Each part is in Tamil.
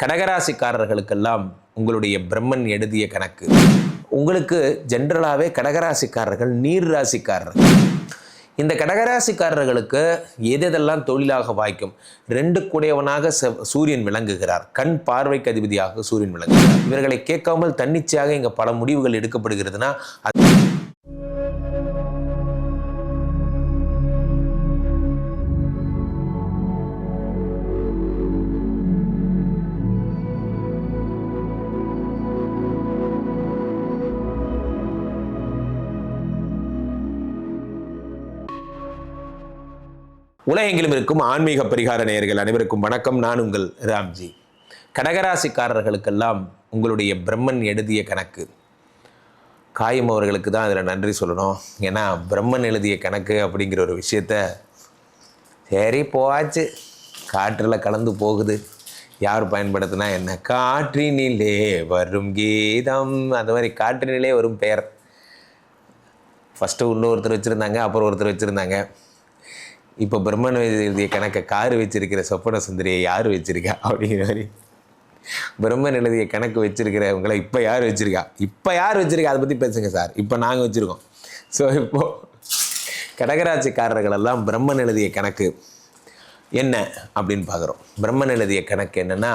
கடகராசிக்காரர்களுக்கெல்லாம் உங்களுடைய பிரம்மன் எழுதிய கணக்கு. உங்களுக்கு ஜென்ரலாகவே கடகராசிக்காரர்கள் நீர் ராசிக்காரர்கள். இந்த கடகராசிக்காரர்களுக்கு எதெல்லாம் தொழிலாக வாய்க்கும்? ரெண்டு கூடையவனாக சூரியன் விளங்குகிறார். கண் பார்வைக்கு அதிபதியாக சூரியன் விளங்குகிறார். இவர்களை கேட்காமல் தன்னிச்சையாக இங்கே பல முடிவுகள் எடுக்கப்படுகிறதுனா அது உலகெங்கிலும் இருக்கும் ஆன்மீக பரிகார நேயர்கள் அனைவருக்கும் வணக்கம். நான் உங்கள் ராம்ஜி. கடகராசிக்காரர்களுக்கெல்லாம் உங்களுடைய பிரம்மன் எழுதிய கணக்கு. காயம் அவர்களுக்கு தான் அதில் நன்றி சொல்லணும். ஏன்னா பிரம்மன் எழுதிய கணக்கு அப்படிங்கிற ஒரு விஷயத்த சரி போச்சு. காற்றில் கலந்து போகுது. யார் பயன்படுத்தினா என்ன? காற்றினிலே வரும் கீதம். அந்த மாதிரி காற்றினிலே வரும் பெயர். ஃபஸ்ட்டு இன்னொருத்தர் வச்சுருந்தாங்க அப்புறம் ஒருத்தர் வச்சுருந்தாங்க. இப்போ பிரம்மன் எழுதிய கணக்கை கார் வச்சிருக்கிற சொப்பன சுந்தரியை யார் வச்சிருக்கா? அப்படிங்கிற மாதிரி. பிரம்மன் எழுதிய கணக்கு வச்சிருக்கிறவங்களை இப்போ யார் வச்சிருக்கா? இப்போ யார் வச்சிருக்கா? அதை பற்றி பேசுங்க சார். இப்போ நாங்கள் வச்சுருக்கோம். ஸோ இப்போது கடகராட்சிக்காரர்களெல்லாம் பிரம்மன் எழுதிய கணக்கு என்ன அப்படின்னு பார்க்குறோம். பிரம்மன் எழுதிய கணக்கு என்னென்னா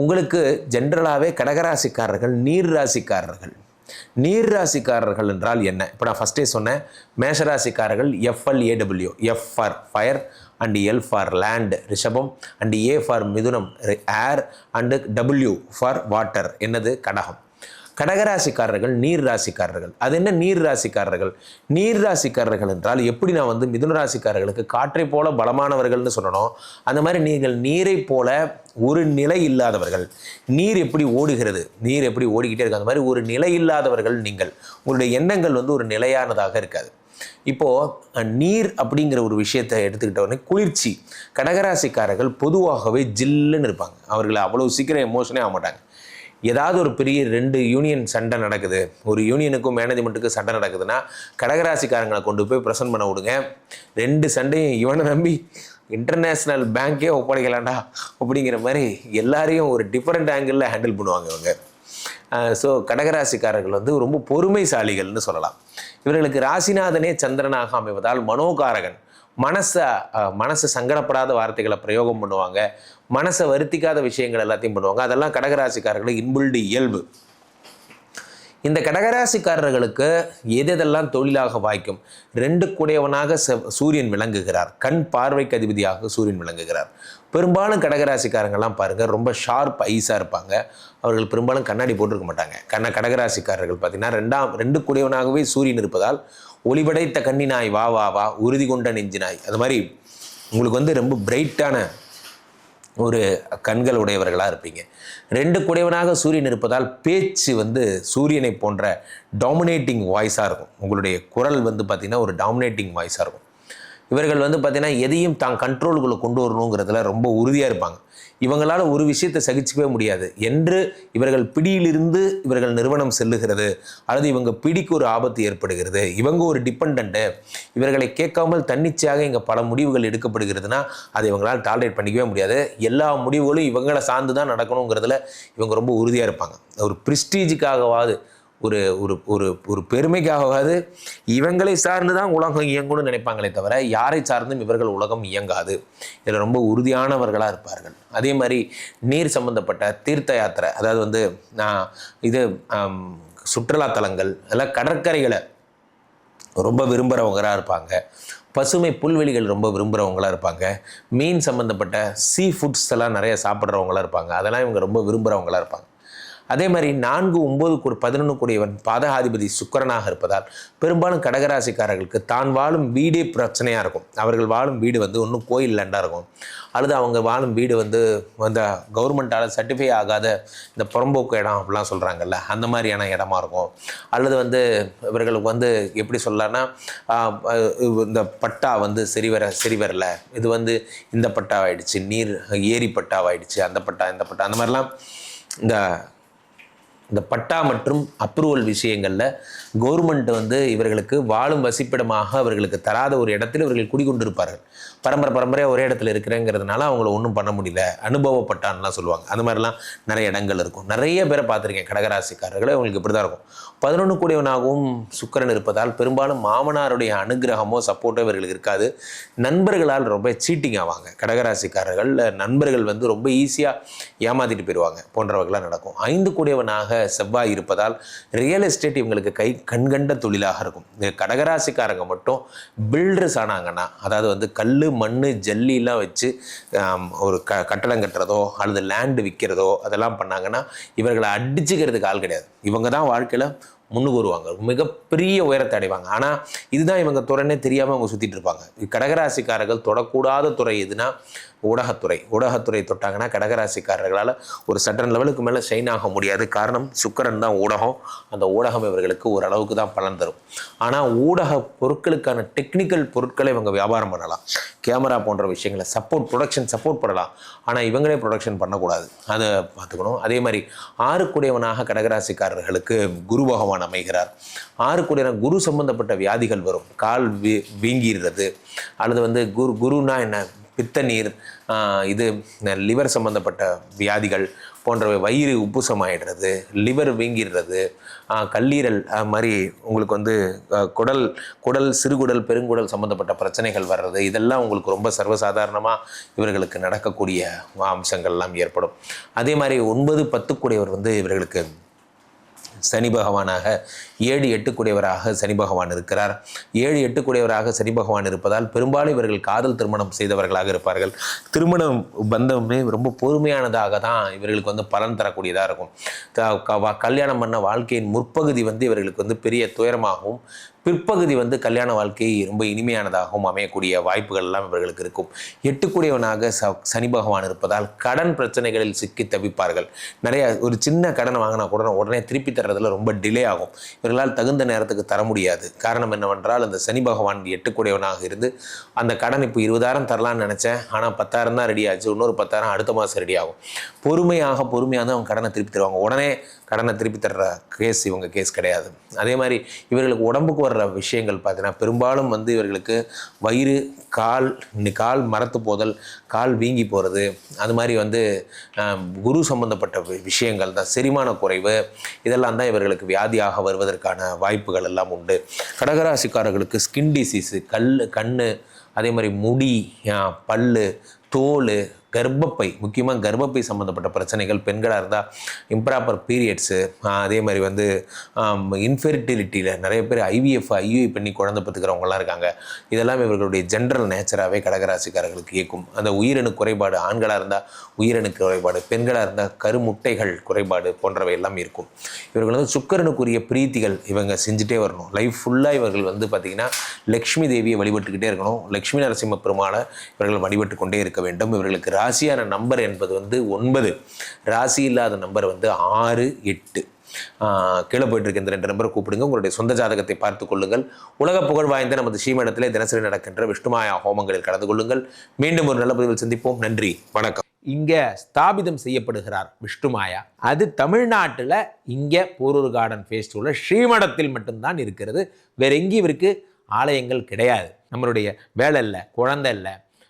உங்களுக்கு ஜென்ரலாகவே கடகராசிக்காரர்கள் நீர் ராசிக்காரர்கள் நீர் ராசிக்காரர்கள் என்றால் என்ன? இப்போ நான் ஃபஸ்ட்டே சொன்னேன் மேஷராசிக்காரர்கள் F L A W F for fire and L for land ரிஷபம் அண்ட் ஏ ஃபார் மிதுனம் air and W for water என்னது? கடகம். கடகராசிக்காரர்கள் நீர் ராசிக்காரர்கள். அது என்ன நீர் ராசிக்காரர்கள்? நீர் ராசிக்காரர்கள் என்றால் எப்படி நான் வந்து மிதுன ராசிக்காரர்களுக்கு காற்றை போல பலமானவர்கள்னு சொல்லணும். அந்த மாதிரி நீங்கள் நீரை போல ஒரு நிலை இல்லாதவர்கள். நீர் எப்படி ஓடுகிறது? நீர் எப்படி ஓடிக்கிட்டே இருக்கு. அந்த மாதிரி ஒரு நிலை இல்லாதவர்கள் நீங்கள். உங்களுடைய எண்ணங்கள் வந்து ஒரு நிலையானதாக இருக்காது. இப்போது நீர் அப்படிங்கிற ஒரு விஷயத்தை எடுத்துக்கிட்டோடனே குளிர்ச்சி. கடகராசிக்காரர்கள் பொதுவாகவே ஜில்லுன்னு இருப்பாங்க. அவர்கள் அவ்வளோ சீக்கிரம் எமோஷனே ஆக மாட்டாங்க. ஏதாவது ஒரு பெரிய ரெண்டு யூனியன் சண்டை நடக்குது. ஒரு யூனியனுக்கும் மேனேஜ்மெண்ட்டுக்கும் சண்டை நடக்குதுன்னா கடகராசிக்காரங்களை கொண்டு போய் ப்ரெசன்ட் பண்ண விடுங்க. ரெண்டு சண்டையும் இவனை நம்பி இன்டர்நேஷ்னல் பேங்க்கே ஒப்படைக்கலாண்டா அப்படிங்கிற மாதிரி எல்லாரையும் ஒரு டிஃப்ரெண்ட் ஆங்கிளில் ஹேண்டில் பண்ணுவாங்க இவங்க. ஸோ கடகராசிக்காரர்கள் வந்து ரொம்ப பொறுமைசாலிகள்னு சொல்லலாம். இவர்களுக்கு ராசிநாதனே சந்திரனாக அமைவதால் மனோகாரகன் மனசை மனசு சங்கடப்படாத வார்த்தைகளை பிரயோகம் பண்ணுவாங்க. மனசை வருத்திக்காத விஷயங்கள் எல்லாத்தையும் பண்ணுவாங்க. அதெல்லாம் கடகராசிக்காரர்களுக்கு இன்புல்டு இயல்பு. இந்த கடகராசிக்காரர்களுக்கு எதெல்லாம் தொழிலாக வாய்க்கும்? ரெண்டு கூடையவனாக சூரியன் விளங்குகிறார். கண் பார்வைக்கு அதிபதியாக சூரியன் விளங்குகிறார். பெரும்பாலும் கடகராசிக்காரங்கெல்லாம் பாருங்கள் ரொம்ப ஷார்ப் ஐஸாக இருப்பாங்க. அவர்கள் பெரும்பாலும் கண்ணாடி போட்டிருக்க மாட்டாங்க. கண்ண கடகராசிக்காரர்கள் பார்த்தீங்கன்னா ரெண்டாம் ரெண்டு கூடையவனாகவே சூரியன் இருப்பதால் ஒளிபடைத்த கண்ணினாய் வா வா வா உறுதி கொண்ட நெஞ்சினாய். அது மாதிரி உங்களுக்கு வந்து ரொம்ப பிரைட்டான ஒரு கண்கள் உடையவர்களாக இருப்பீங்க. ரெண்டு குடையவனாக சூரியன் இருப்பதால் பேச்சு வந்து சூரியனை போன்ற டாமினேட்டிங் வாய்ஸாக இருக்கும். உங்களுடைய குரல் வந்து பார்த்திங்கன்னா ஒரு டாமினேட்டிங் வாய்ஸாக இருக்கும். இவர்கள் வந்து பார்த்திங்கன்னா எதையும் தான் கண்ட்ரோலுக்குள்ளே கொண்டு வரணுங்கிறதுல ரொம்ப உறுதியாக இருப்பாங்க. இவங்களால் ஒரு விஷயத்தை சகிச்சுக்கவே முடியாது. என்று இவர்கள் பிடியிலிருந்து இவர்கள் நிறுவனம் செல்லுகிறது. அல்லது இவங்க பிடிக்கு ஒரு ஆபத்து ஏற்படுகிறது. இவங்க ஒரு டிபெண்ட்டு இவர்களை கேட்காமல் தன்னிச்சையாக இங்கே பல முடிவுகள் எடுக்கப்படுகிறதுனா அதை இவங்களால் டாலரேட் பண்ணிக்கவே முடியாது. எல்லா முடிவுகளும் இவங்களை சார்ந்து தான் நடக்கணுங்கிறதுல இவங்க ரொம்ப உறுதியாக இருப்பாங்க. ஒரு ப்ரிஸ்டீஜுக்காகவாது ஒரு ஒரு ஒரு ஒரு பெருமைக்காகவாது இவங்களை சார்ந்து தான் உலகம் இயங்கும்னு நினைப்பாங்களே தவிர யாரை சார்ந்தும் இவர்கள் உலகம் இயங்காது. இதில் ரொம்ப உறுதியானவர்களாக இருப்பார்கள். அதே மாதிரி நீர் சம்பந்தப்பட்ட தீர்த்த யாத்திரை அதாவது வந்து இது சுற்றுலாத்தலங்கள் அதெல்லாம் கடற்கரைகளை ரொம்ப விரும்புகிறவங்களாக இருப்பாங்க. பசுமை புல்வெளிகள் ரொம்ப விரும்புகிறவங்களா இருப்பாங்க. மீன் சம்மந்தப்பட்ட சீ ஃபுட்ஸ் எல்லாம் நிறைய சாப்பிட்றவங்களா இருப்பாங்க. அதெல்லாம் இவங்க ரொம்ப விரும்புகிறவங்களா இருப்பாங்க. அதே மாதிரி நான்கு ஒம்பது கூடி பதினொன்று கூடியவன் பாதகாதிபதி சுக்கரனாக இருப்பதால் பெரும்பாலும் கடகராசிக்காரர்களுக்கு தான் வாழும் வீடே பிரச்சனையாக இருக்கும். அவர்கள் வாழும் வீடு வந்து ஒன்றும் கோயில் லேண்டாக இருக்கும். அல்லது அவங்க வாழும் வீடு வந்து அந்த கவர்மெண்ட்டால் சர்டிஃபை ஆகாத இந்த புறம்போக்கு இடம் அப்படிலாம் சொல்கிறாங்கல்ல அந்த மாதிரியான இடமா இருக்கும். அல்லது வந்து இவர்களுக்கு வந்து எப்படி சொல்லலாம்னா இந்த பட்டா வந்து சரி வர சரி வரல. இது வந்து இந்த பட்டாவாயிடுச்சு நீர் ஏரி பட்டாவாயிடுச்சு அந்த பட்டா இந்த பட்டா அந்த மாதிரிலாம் இந்த இந்த பட்டா மற்றும் அப்ரூவல் விஷயங்களில் கவர்மெண்ட் வந்து இவர்களுக்கு வாழும் வசிப்பிடமாக அவர்களுக்கு தராத ஒரு இடத்தில் இவர்கள் குடிகொண்டிருப்பார்கள். பரம்பரை பரம்பரையாக ஒரே இடத்துல இருக்கிறேங்கிறதுனால அவங்கள ஒன்றும் பண்ண முடியல. அனுபவப்பட்டான்லாம் சொல்லுவாங்க. அது மாதிரிலாம் நிறைய இடங்கள் இருக்கும். நிறைய பேரை பார்த்துருக்கேன். கடகராசிக்காரர்கள் அவங்களுக்கு இப்படி தான் இருக்கும். பதினொன்று கூடியவனாகவும் சுக்கரன் இருப்பதால் பெரும்பாலும் மாமனாருடைய அனுகிரகமோ சப்போர்ட்டோ இவர்களுக்கு இருக்காது. நண்பர்களால் ரொம்ப சீட்டிங் ஆவாங்க. கடகராசிக்காரர்கள் நண்பர்கள் வந்து ரொம்ப ஈஸியாக ஏமாத்திட்டு போயிடுவாங்க போன்றவர்களாக நடக்கும். ஐந்து கூடியவனாக செவ்வாய் இருப்பதால் ரியல் எஸ்டேட் இவங்களுக்கு கை கண்கண்ட தொழிலாக இருக்கும். இந்த கடகராசிக்காரங்க மட்டும் பில்டர்ஸ் ஆனாங்கன்னா அதாவது வந்து கல் மண் ஜல்லிலாம் வச்சு ஒரு க கட்டடம் கட்டுறதோ அல்லது லேண்டு விற்கிறதோ அதெல்லாம் பண்ணாங்கன்னா இவர்களை அடிச்சுக்கிறதுக்கு ஆள் கிடையாது. இவங்க தான் வாழ்க்கையில் முன்னுக்கு வருவாங்க மிகப்பெரிய உயரத்தை அடைவாங்க. ஆனால் இதுதான் இவங்க துறைன்னே தெரியாமல் அவங்க சுற்றிட்டு இருப்பாங்க. கடகராசிக்காரர்கள் தொடக்கூடாத துறை எதுனா ஊடகத்துறை. ஊடகத்துறை தொட்டாங்கன்னா கடகராசிக்காரர்களால் ஒரு சட்டன் லெவலுக்கு மேலே ஷைன் ஆக முடியாது. காரணம் சுக்கரன் தான் ஊடகம். அந்த ஊடகம் இவர்களுக்கு ஓரளவுக்கு தான் பலன் தரும். ஆனால் ஊடக பொருட்களுக்கான டெக்னிக்கல் பொருட்களை இவங்க வியாபாரம் பண்ணலாம். கேமரா போன்ற விஷயங்களை சப்போர்ட் ப்ரொடக்ஷன் சப்போர்ட் பண்ணலாம். ஆனால் இவங்களே ப்ரொடக்ஷன் பண்ணக்கூடாது. அதை பார்த்துக்கணும். அதே மாதிரி ஆறுக்குடையவனாக கடகராசிக்காரர்களுக்கு குரு பகவான் அமைகிறார். ஆறுக்குடியான குரு சம்பந்தப்பட்ட வியாதிகள் வரும். கால் வீ வீங்கிடுறது அல்லது வந்து குரு குருனா என்ன? பித்த நீர் இது லிவர் சம்பந்தப்பட்ட வியாதிகள் போன்றவை வயிறு உப்புசமாயிடுறது லிவர் வீங்கிடுறது கல்லீரல் அது மாதிரி உங்களுக்கு வந்து குடல் குடல் சிறுகுடல் பெருங்குடல் சம்மந்தப்பட்ட பிரச்சனைகள் வர்றது இதெல்லாம் உங்களுக்கு ரொம்ப சர்வசாதாரணமாக இவர்களுக்கு நடக்கக்கூடிய அம்சங்கள்லாம் ஏற்படும். அதே மாதிரி ஒன்பது பத்துக்குடையவர் வந்து இவர்களுக்கு சனி பகவானாக ஏழு எட்டுக்குடையவராக சனி பகவான் இருக்கிறார். ஏழு எட்டுக்குடையவராக சனி பகவான் இருப்பதால் பெரும்பாலும் இவர்கள் காதல் திருமணம் செய்தவர்களாக இருப்பார்கள். திருமணம் பந்தமே ரொம்ப பொறுமையானதாக தான் இவர்களுக்கு வந்து பலன் தரக்கூடியதாக இருக்கும். க- கல்யாணம் பண்ண வாழ்க்கையின் முற்பகுதி வந்து இவர்களுக்கு வந்து பெரிய துயரமாகவும் பிற்பகுதி வந்து கல்யாண வாழ்க்கை ரொம்ப இனிமையானதாகவும் அமையக்கூடிய வாய்ப்புகள் எல்லாம் இவர்களுக்கு இருக்கும். எட்டுக்குடையவனாக ச சனி பகவான் இருப்பதால் கடன் பிரச்சனைகளில் சிக்கி தவிப்பார்கள். நிறைய ஒரு சின்ன கடன் வாங்கினா கூட உடனே திருப்பி தர்றதுல ரொம்ப டிலே ஆகும். இவர்களால் தகுந்த நேரத்துக்கு தர முடியாது. காரணம் என்னவென்றால் அந்த சனி பகவான் எட்டுக்குடையவனாக இருந்து அந்த கடன் இப்போ இருபதாயிரம் தரலாம்னு நினச்சேன். ஆனால் பத்தாயிரம் தான் ரெடி ஆச்சு. இன்னொரு பத்தாயிரம் அடுத்த மாதம் ரெடி ஆகும். பொறுமையாக பொறுமையாக தான் அவங்க கடனை திருப்பி தருவாங்க. உடனே கடனை திருப்பி தர்ற கேஸ் இவங்க கேஸ் கிடையாது. அதே மாதிரி இவர்களுக்கு உடம்புக்கு வர்ற விஷயங்கள் பார்த்தீங்கன்னா பெரும்பாலும் வந்து இவர்களுக்கு வயிறு கால் கால் மரத்து போதல் கால் வீங்கி போகிறது அது மாதிரி வந்து குரு சம்பந்தப்பட்ட வி- விஷயங்கள் தான். செரிமான குறைவு இதெல்லாம் தான் இவர்களுக்கு வியாதியாக வருவதற்கான வாய்ப்புகள் எல்லாம் உண்டு. கடகராசிக்காரர்களுக்கு ஸ்கின் டிசீஸு கல் கண் அதே மாதிரி முடி பல் பல்லு தோல் கர்ப்பப்பை முக்கியமாக கர்ப்பப்பை சம்மந்தப்பட்ட பிரச்சனைகள் பெண்களாக இருந்தால் இம்ப்ராப்பர் பீரியட்ஸு அதே மாதிரி வந்து இன்ஃபெர்டிலிட்டியில் நிறைய பேர் ஐவிஎஃப் ஐயூஐ பண்ணி குழந்தை பெற்றுக்கிறவங்களாம் இருக்காங்க. இதெல்லாம் இவர்களுடைய ஜென்ரல் நேச்சராகவே கடகராசிக்காரர்களுக்கு இயக்கும். அந்த உயிரணு குறைபாடு ஆண்களாக இருந்தால் உயிரணு குறைபாடு பெண்களாக இருந்தால் கருமுட்டைகள் குறைபாடு போன்றவை எல்லாம் இருக்கும். இவர்கள் வந்து சுக்கரனுக்குரிய பிரீத்திகள் இவங்க செஞ்சுட்டே வரணும். லைஃப் ஃபுல்லாக இவர்கள் வந்து பார்த்திங்கன்னா லக்ஷ்மி தேவியை வழிபட்டுக்கிட்டே இருக்கணும். லக்ஷ்மி நரசிம்ம பெருமாளை இவர்கள் வழிபட்டு கொண்டே இருக்க வேண்டும். இவர்களுக்கு ராசியான நம்பர் என்பது வந்து ஒன்பது. ராசி இல்லாத நம்பர் வந்து ஆறு எட்டு. கீழே போயிட்டு இருக்க இந்த ரெண்டு நம்பரை கூப்பிடுங்க. உங்களுடைய சொந்த ஜாதகத்தை பார்த்து கொள்ளுங்கள். உலக புகழ் வாய்ந்த நமது ஸ்ரீமடத்திலே தினசரி நடக்கின்ற விஷ்ணுமாயா ஹோமங்களில் கலந்து கொள்ளுங்கள். மீண்டும் ஒரு நல்ல பதிவில் சந்திப்போம். நன்றி. வணக்கம். இங்கே ஸ்தாபிதம் செய்யப்படுகிறார் விஷ்ணுமாயா. அது தமிழ்நாட்டில் இங்கே போரூர் கார்டன் ஃபேஸ்டிவலில் ஸ்ரீமடத்தில் மட்டும்தான் இருக்கிறது. வேற எங்கேயும் இவருக்கு ஆலயங்கள் கிடையாது. நம்மளுடைய வேலை இல்லை குழந்தை இல்லை